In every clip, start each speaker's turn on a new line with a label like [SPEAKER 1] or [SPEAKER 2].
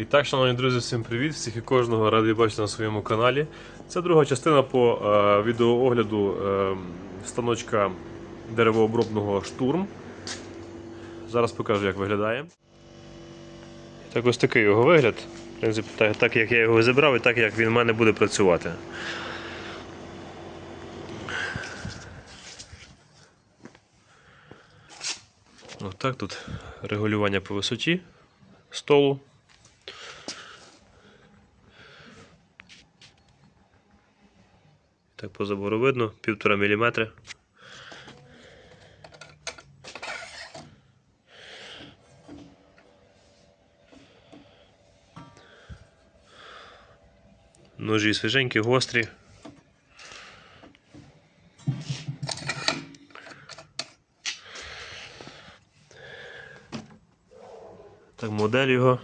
[SPEAKER 1] І так, шановні друзі, всім привіт! Всіх і кожного радий бачити на своєму каналі. Це друга частина по е, відеоогляду е, станочка деревообробного штурм. Зараз покажу, як виглядає. Так ось такий його вигляд. В принципі, так, так як я його забрав і так як він в мене буде працювати. Отак тут регулювання по висоті столу. Так по забору видно, півтора міліметри. Ножі свіженькі, гострі. Так, модель його.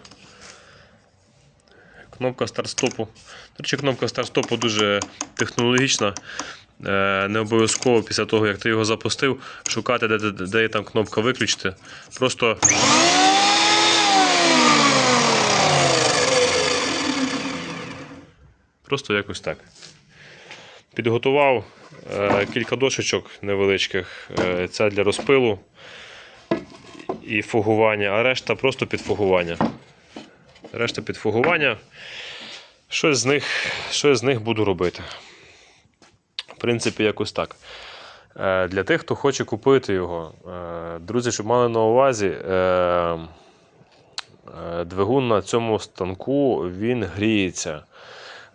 [SPEAKER 1] Кнопка старт-стопу. До речі, кнопка старт-стопу дуже технологічна. Е, Не обов'язково після того, як ти його запустив, шукати, де, де, де є там кнопка виключити. Просто. Просто якось так. Підготував е, кілька дошечок невеличких. Е, це для розпилу і фугування, а решта просто під фугування. Решта під фугування. Щось з них, щось з них буду робити. В принципі, якось так. Е, Для тих, хто хоче купити його, е, друзі, щоб мали на увазі, е, двигун на цьому станку він гріється.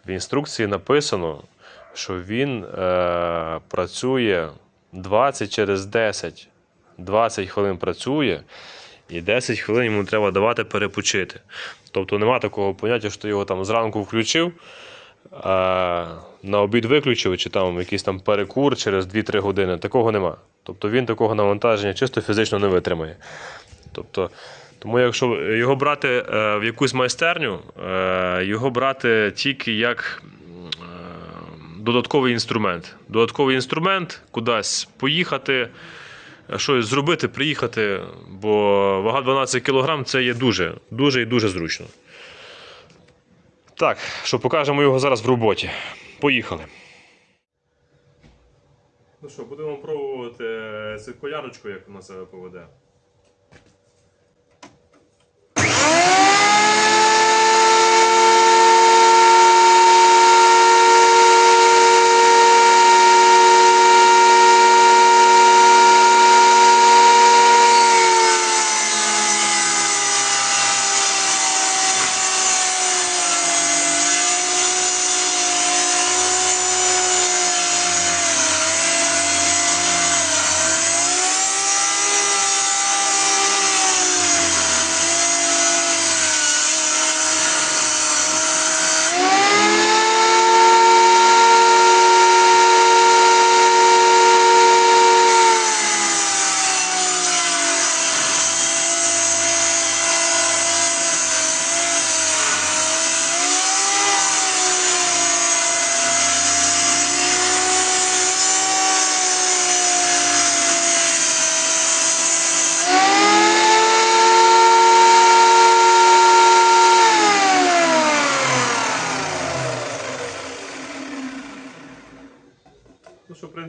[SPEAKER 1] В інструкції написано, що він працює 20 через 10. 20 хвилин працює, і 10 хвилин йому треба давати перепочити. Тобто нема такого поняття, що ти його там зранку включив, а на обід виключив, чи там якийсь там перекур через 2-3 години. Такого нема. Тобто він такого навантаження чисто фізично не витримає. Тобто, тому якщо його брати е, в якусь майстерню, е, його брати тільки як е, додатковий інструмент. Додатковий інструмент кудись поїхати, щось зробити, приїхати, бо вага 12 кг це є дуже, дуже і дуже зручно. Так, що покажемо його зараз в роботі. Поїхали. Ну що, будемо пробувати циркулярочку, як вона себе поведе.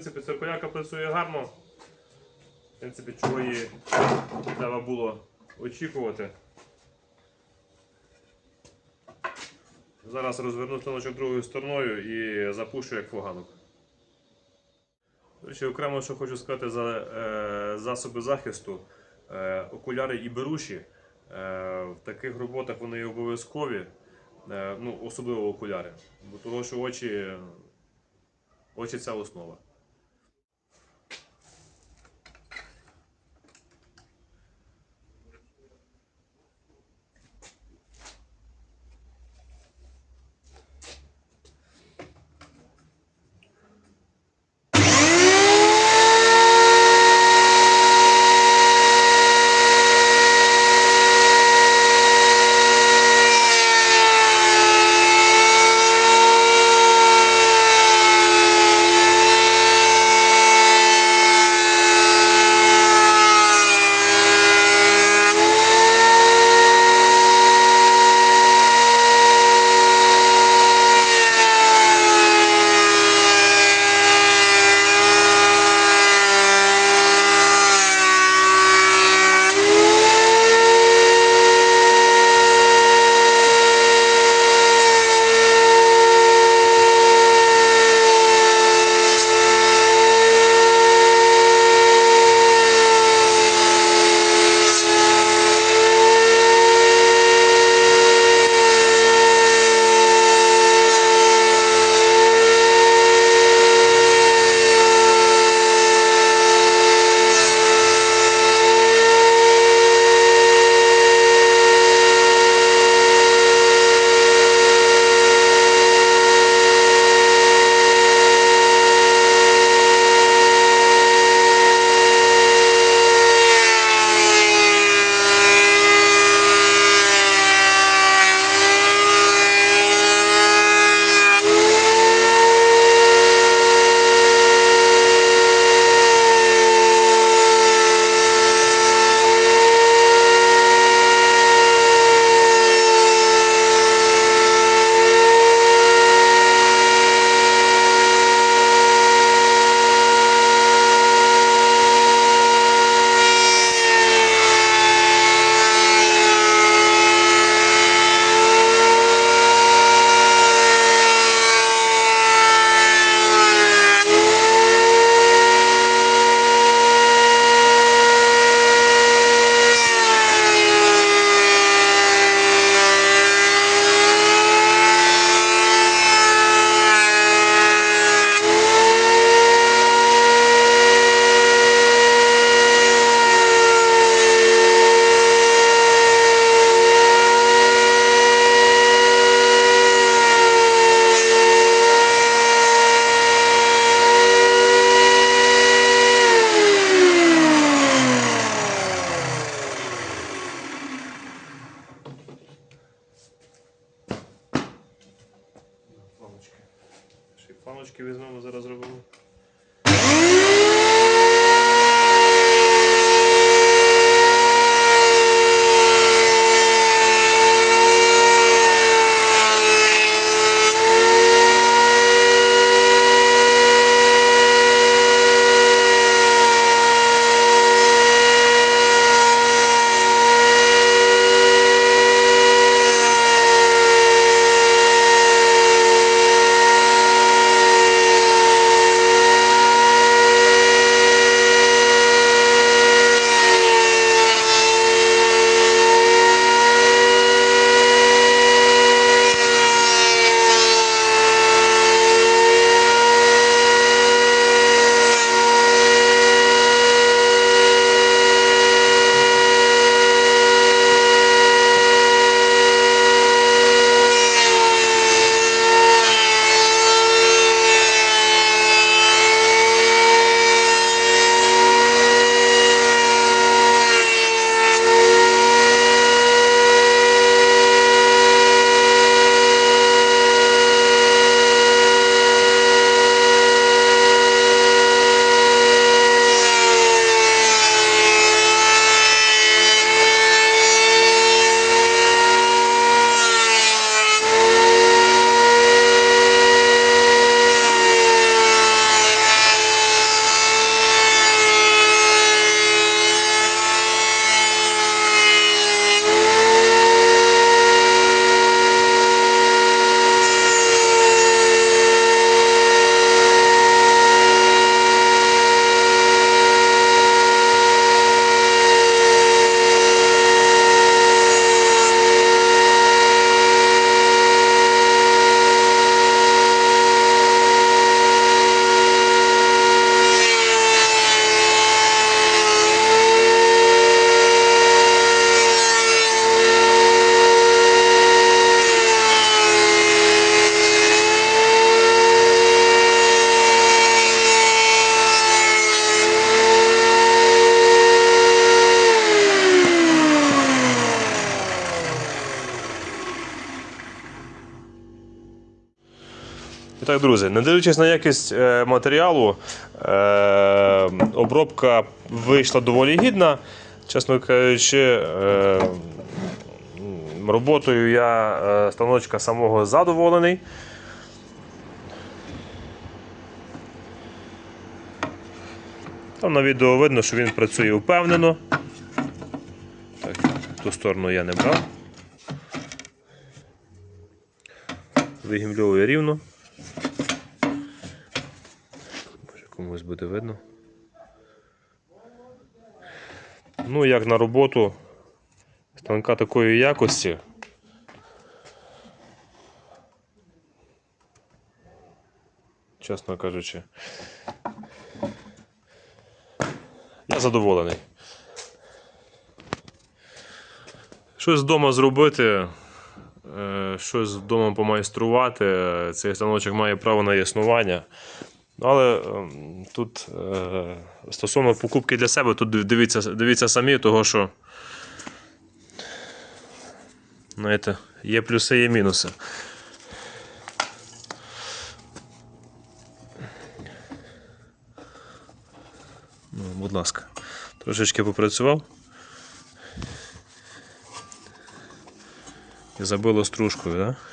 [SPEAKER 1] Принципі, циркуляка працює гарно. В принципі, чого її треба було очікувати. Зараз розверну станочок другою стороною і запущу як фуганок. До окремо, що хочу сказати за е, засоби захисту, е, окуляри і беруші. Е, в таких роботах вони обов'язкові, е, ну, особливо окуляри. Бо того, що очі, очі це основа. І так, друзі, не дивлячись на якість е, матеріалу, е, обробка вийшла доволі гідна. Чесно кажучи, е, роботою я станочка самого задоволений. Там на відео видно, що він працює впевнено. Так, ту сторону я не брав. Вигімльовує рівно. Може буде видно. Ну, як на роботу станка такої якості. Чесно кажучи. Я задоволений. Щось вдома зробити, е, щось вдома помайструвати. Цей станочок має право на існування. Але ем, тут е, стосовно покупки для себе, тут дивіться, дивіться самі, того що знаєте, є плюси, є мінуси. Ну, будь ласка, трошечки попрацював. І забило стружкою, так? Да?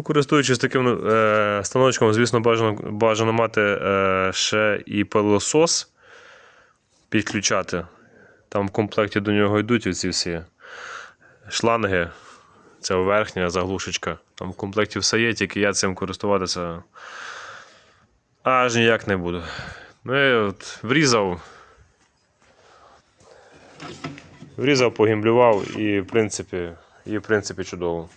[SPEAKER 1] Ну, користуючись таким е, станочком, звісно, бажано, бажано мати е, ще і пилосос підключати. Там в комплекті до нього йдуть оці всі шланги. Це верхня заглушечка. Там в комплекті все є, тільки я цим користуватися аж ніяк не буду. Ну, я от врізав. Врізав, погімблював і в принципі, і в принципі чудово.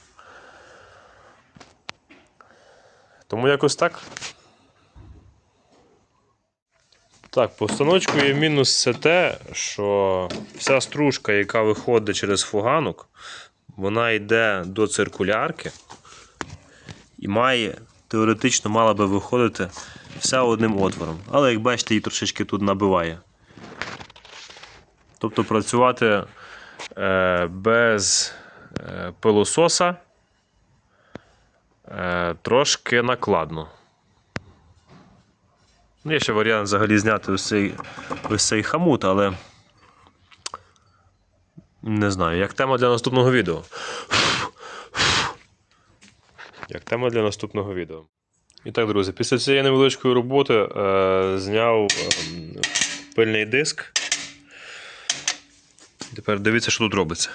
[SPEAKER 1] Тому якось так. Так, по станочку є мінус це те, що вся стружка, яка виходить через фуганок, вона йде до циркулярки і має теоретично мала би виходити вся одним отвором. Але як бачите, її трошечки тут набиває. Тобто працювати е, без е, пилососа трошки накладно. Ну, Є ще варіант взагалі зняти ось цей, ось цей хамут, але не знаю, як тема для наступного відео. Як тема для наступного відео. І так, друзі, після цієї невеличкої роботи е, зняв е, пильний диск. Тепер дивіться, що тут робиться.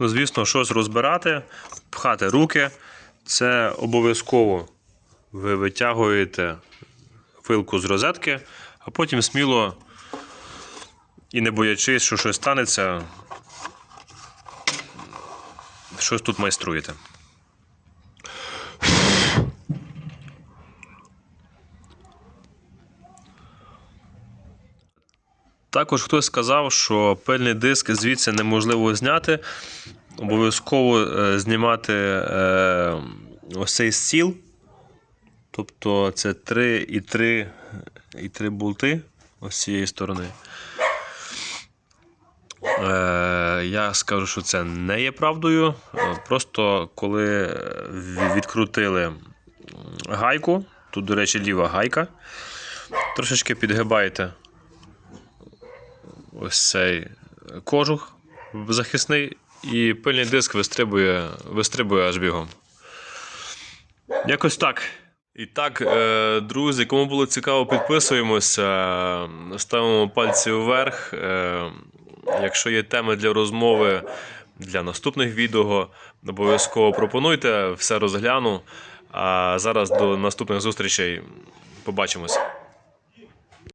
[SPEAKER 1] Ну, звісно, щось розбирати, пхати руки. Це обов'язково ви витягуєте вилку з розетки, а потім сміло і не боячись, що щось станеться, щось тут майструєте. Також хтось сказав, що пильний диск звідси неможливо зняти. Обов'язково е, знімати е, ось цей стіл. Тобто це 3 і 3, і 3 болти ось цієї сторони. Е, я скажу, що це не є правдою. Просто коли відкрутили гайку, тут, до речі, ліва гайка, трошечки підгибаєте ось цей кожух захисний, і пильний диск вистрибує, вистрибує аж бігом. Якось так. І так, е, друзі, кому було цікаво, підписуємося, ставимо пальці вверх. Е, Якщо є теми для розмови для наступних відео, обов'язково пропонуйте, все розгляну. А зараз до наступних зустрічей. Побачимось.